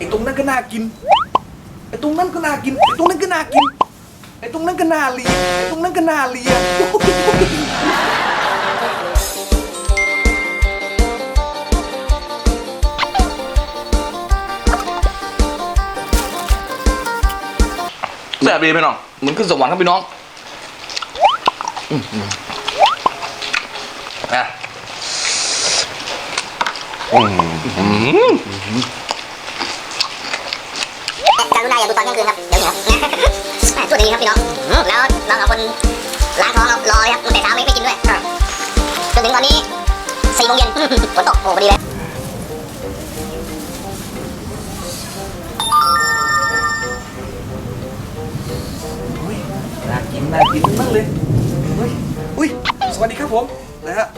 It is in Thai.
ไอ้ตรงนั้นก็น่ากิน ไอ้ตรงนั้นก็น่ากิน ไอ้ตรงนั้นก็น่ากิน ไอ้ตรงนั้นก็น่าเลียไอ้ตรงนั้นก็น่าเลียแซ่บดีพี่น้อง เหมือนขึ้นสวรรค์ครับพี่น้องอื้อหืออะอื้อหือ การุณาอย่าดูตอนกลางคืนครับ เดี๋ยวเหนียวแหม่ตัวดีครับพี่น้อง แล้วเราเอาคนล้างท้องเรารอเลยครับตั้งแต่เช้าไม่ไปกินด้วยจนถึงตอนนี้สี่โมงเย็นฝนตกโอ้พอดีเลยหุยน่ากินน่ากินมากเลยเฮ้ยอุ้ยสวัสดีครับผมนะฮะ